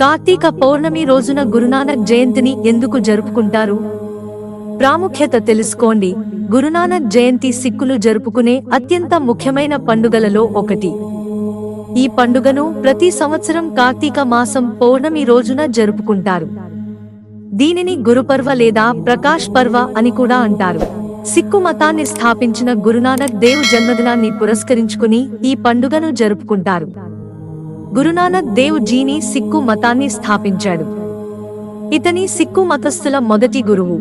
కార్తీక పౌర్ణమి రోజున గురునానక్ జయంతిని ఎందుకు జరుపుకుంటారు? ప్రాముఖ్యత తెలుసుకోండి. గురునానక్ జయంతి సిక్కులు జరుపుకునే అత్యంత ముఖ్యమైన పండుగలలో ఒకటి. ఈ పండుగను ప్రతి సంవత్సరం కార్తీక మాసం పౌర్ణమి రోజున జరుపుకుంటారు. దీనిని గురుపర్వ లేదా ప్రకాష్ పర్వ అని కూడా అంటారు. సిక్కు మతాన్ని స్థాపించిన గురునానక్ దేవ్ జన్మదినాన్ని పురస్కరించుకుని ఈ పండుగను జరుపుకుంటారు. గురునానక్ దేవ్ జీని సిక్కు మతాన్ని స్థాపించాడు. ఇతని సిక్కు మతస్థుల మొదటి గురువు.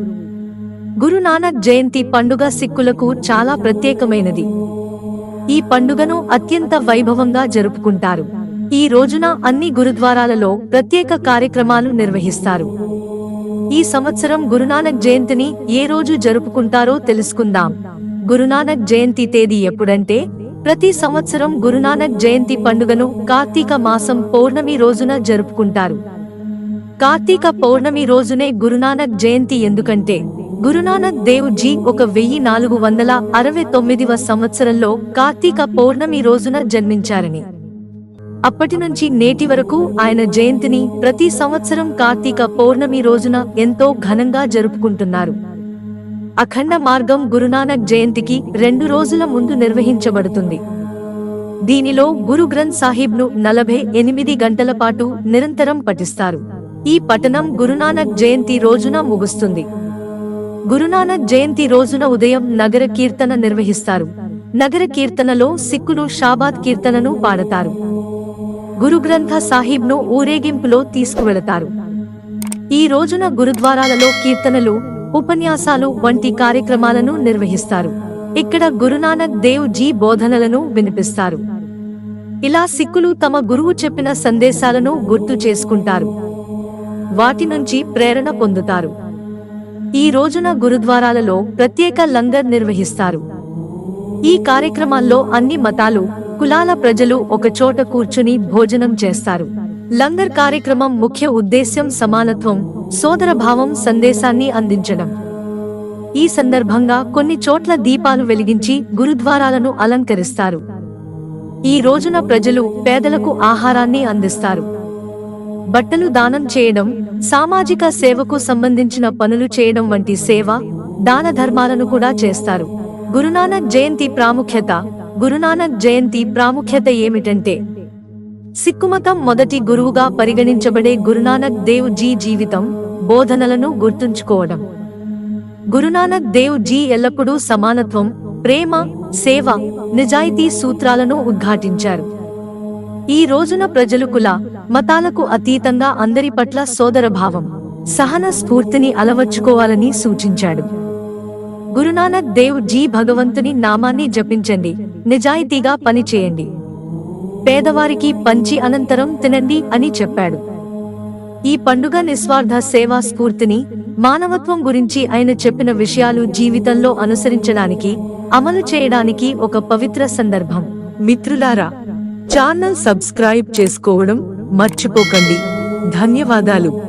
గురునానక్ జయంతి పండుగ సిక్కులకు చాలా ప్రత్యేకమైనది. ఈ పండుగను అత్యంత వైభవంగా జరుపుకుంటారు. ఈ రోజున అన్ని గురుద్వారాలలో ప్రత్యేక కార్యక్రమాలు నిర్వహిస్తారు. ఈ సంవత్సరం గురునానక్ జయంతిని ఏ రోజు జరుపుకుంటారో తెలుసుకుందాం. గురునానక్ జయంతి తేదీ ఎప్పుడంటే ప్రతి సంవత్సరం గురునానక్ జయంతి పండుగను కార్తీక మాసం పౌర్ణమి రోజున జరుపుకుంటారు. కార్తీక పౌర్ణమి రోజునే గురునానక్ జయంతి ఎందుకంటే గురునానక్ దేవ్ జీ ఒక వెయ్యి నాలుగు వందల అరవై తొమ్మిదివ సంవత్సరంలో కార్తీక పౌర్ణమి రోజున జన్మించారని. అప్పటి నుంచి నేటి వరకు ఆయన జయంతిని ప్రతి సంవత్సరం కార్తీక పౌర్ణమి రోజున ఎంతో ఘనంగా జరుపుకుంటున్నారు. అఖండ మార్గం గురునానక్ జయంతికి రెండు రోజుల ముందు నిర్వహించబడుతుంది. దీనిలో గురు గ్రంథ్ సాహిబ్ను నలభై ఎనిమిది గంటల పాటు నిరంతరం పఠిస్తారు. ఈ పఠనం గురునానక్ జయంతి రోజున ముగుస్తుంది. గురునానక్ జయంతి రోజున ఉదయం నగర కీర్తన నిర్వహిస్తారు. నగర కీర్తనలో సిక్కులు షాబాద్ కీర్తనను పాడతారు. గురు గ్రంథ సాహిబ్ను ఊరేగింపులో తీసుకువెళతారు. ఈ రోజున గురుద్వారాలలో కీర్తనలు ఉపన్యాసాలు వంటి కార్యక్రమాలను నిర్వహిస్తారు. ఇక్కడ గురునానక్ దేవ్ జీ బోధనలను వినిపిస్తారు. ఇలా సిక్కులు తమ గురువు చెప్పిన సందేశాలను గుర్తు చేసుకుంటారు. వాటి నుంచి ప్రేరణ పొందుతారు. ఈ రోజున గురుద్వారాలలో ప్రత్యేక లంగర్ నిర్వహిస్తారు. ఈ కార్యక్రమాల్లో అన్ని మతాలు కులాల ప్రజలు ఒక చోట కూర్చుని భోజనం చేస్తారు. లంగర్ కార్యక్రమం ముఖ్య ఉద్దేశ్యం సమానత్వం సోదరభావం సందేశాన్ని అందించడం. ఈ సందర్భంగా కొన్ని చోట్ల దీపాలు వెలిగించి గురుద్వారాలను అలంకరిస్తారు. ఈ రోజున ప్రజలు పేదలకు ఆహారాన్ని అందిస్తారు. బట్టలు దానం చేయడం సామాజిక సేవకు సంబంధించిన పనులు చేయడం వంటి సేవ దాన ధర్మాలను కూడా చేస్తారు. గురునానక్ జయంతి ప్రాముఖ్యత గురునానక్ జయంతి ప్రాముఖ్యత ఏమిటంటే సిక్కుమతం మొదటి గురువుగా పరిగణించబడే గురునానక్ దేవ్ జీ జీవితం బోధనలను గుర్తుంచుకోవడం. గురునానక్ దేవ్ జీ ఎల్లప్పుడూ సమానత్వం ప్రేమ సేవ నిజాయితీ సూత్రాలను ఉద్ఘాటించారు. ఈ రోజున ప్రజలు కుల మతాలకు అతీతంగా అందరి పట్ల సోదరభావం సహన స్ఫూర్తిని అలవర్చుకోవాలని సూచించాడు. గురునానక్ దేవ్ జీ భగవంతుని నామాన్ని జపించండి నిజాయితీగా పనిచేయండి. పేదవారికి పంచి అనంతరం తినండి అని చెప్పాడు. ఈ పండుగ నిస్వార్థ సేవా స్ఫూర్తిని మానవత్వం గురించి ఆయన చెప్పిన విషయాలు జీవితంలో అనుసరించడానికి అమలు చేయడానికి ఒక పవిత్ర సందర్భం. మిత్రులారా ఛానల్ సబ్స్క్రైబ్ చేసుకోవడం మర్చిపోకండి. ధన్యవాదాలు.